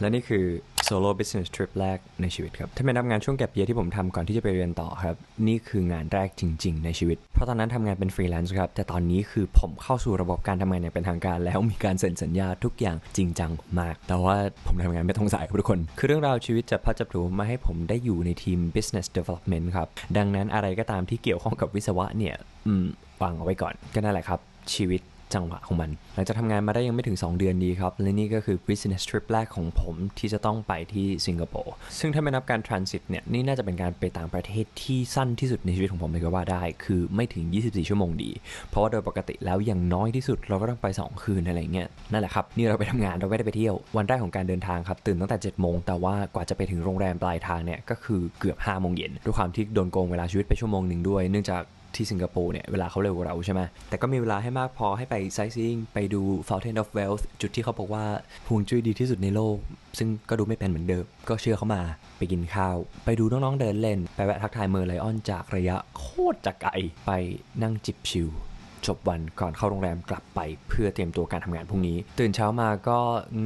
และนี่คือ solo business trip แรกในชีวิตครับ ถ้าเป็นนับงานช่วงแก็บเยียที่ผมทำก่อนที่จะไปเรียนต่อครับ นี่คืองานแรกจริง ๆ ในชีวิต เพราะตอนนั้นทำงานเป็นฟรีแลนซ์ครับ แต่ตอนนี้คือผมเข้าสู่ระบบการทำงานอย่างเป็นทางการ แล้วมีการเซ็นสัญญาทุกอย่างจริงจังมาก แต่ว่าผมทำงานไม่ต้องสายครับทุกคน คือเรื่องราวชีวิตจะพัดจะผลูมาให้ผมได้อยู่ในทีม business development ครับ ดังนั้นอะไรก็ตามที่เกี่ยวข้องกับวิศวะเนี่ย อืมวางเอาไว้ก่อน ก็นั่นแหละครับชีวิต จังหวะของมัน หลังจากทำงานมาได้ยังไม่ถึง 2 เดือนดีครับ และนี่ก็คือ business trip แรกของผมที่จะต้องไปที่สิงคโปร์ ซึ่งถ้าไม่นับการ transit เนี่ย นี่น่าจะเป็นการไปต่างประเทศที่สั้นที่สุดในชีวิตของผมเลยก็ว่าได้ คือไม่ถึง 24 ชั่วโมงดี เพราะว่าโดยปกติแล้วอย่างน้อยที่สุดเราก็ต้องไป 2 คืนอะไรเงี้ย นั่นแหละครับ นี่เราไปทำงานเราไม่ได้ไปเที่ยว วันแรกของการเดินทางครับ ตื่นตั้งแต่7โมง แต่ว่ากว่าจะไปถึงโรงแรมปลายทางเนี่ย ก็คือเกือบ5โมงเย็น ด้วยความที่โดนโกงเวลาชีวิตไปชั่วโมงหนึ่งด้วย เนื่องจาก ที่สิงคโปร์เนี่ย เวลาเขาเร็วกว่าเราใช่ไหมแต่ก็มีเวลาให้มากพอให้ไปไซซิ่งไปดู Fountain of Wealth จุดที่เขาบอกว่าฮวงจุ้ยดีที่สุดในโลก ซึ่งก็ดูไม่เป็นเหมือนเดิม ก็เชื่อเขามาไปกินข้าว ไปดูน้องๆเดินเล่น ไปแวะทักทายเมอร์ไลออนจากระยะโคตรจะไกลไปนั่งจิบชิว จบวันก่อนเข้าโรงแรมกลับไป เพื่อเตรียมตัวการทำงานพรุ่งนี้ ตื่นเช้ามาก็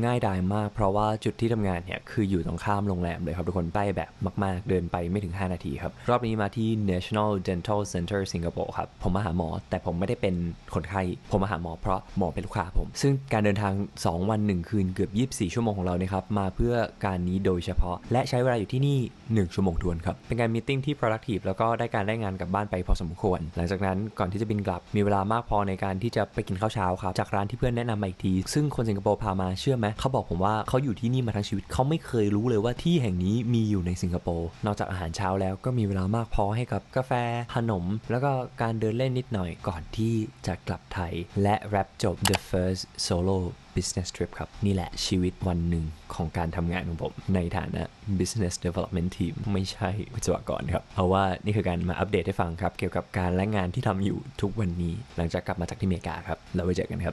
ง่ายดายมาก เพราะว่าจุดที่ทำงานเนี่ยคืออยู่ตรงข้ามโรงแรมเลยครับทุกคนใกล้แบบมาก ๆ เดินไปไม่ถึง 5 นาทีครับ รอบนี้มาที่ National Dental Center สิงคโปร์ครับ ผมมาหาหมอ แต่ผมไม่ได้เป็นคนไข้ ผมมาหาหมอเพราะหมอเป็นลูกค้าผม ซึ่งการเดินทาง 2 วัน 1 คืนเกือบ 24 ชั่วโมงของเราเนี่ยครับมาเพื่อการนี้โดยเฉพาะ และใช้เวลาอยู่ที่นี่ 1 ชั่วโมงทวนครับเป็นการมีติ้งที่ productive แล้วก็ได้การได้งานกลับบ้านไปพอสมควร หลังจากนั้นก่อนที่จะบินกลับมีเวลาามากพอในการที่จะไปกินข้าวเช้าครับจากร้านที่เพื่อนแนะนำมาอีกที ซึ่งคนสิงคโปร์พามาเชื่อไหมเขาบอกผมว่าเขาอยู่ที่นี่มาทั้งชีวิตเขาไม่เคยรู้เลยว่าที่แห่งนี้มีอยู่ในสิงคโปร์นอกจากอาหารเช้าแล้วก็มีเวลามากพอให้กับกาแฟขนม แล้วก็การเดินเล่นนิดหน่อยก่อนที่จะกลับไทย และแรปจบ the first solo business trip ครับ นี่แหละชีวิตวันหนึ่งของการทำงานของผม ในฐานะ business development team ไม่ใช่วิศวกรครับ เพราะว่านี่คือการมาอัปเดตให้ฟังครับ เกี่ยวกับการและงานที่ทำอยู่ทุกวันนี้ หลังจากกลับมาจากที่อเมริกาครับ แล้วไว้เจอกันครับ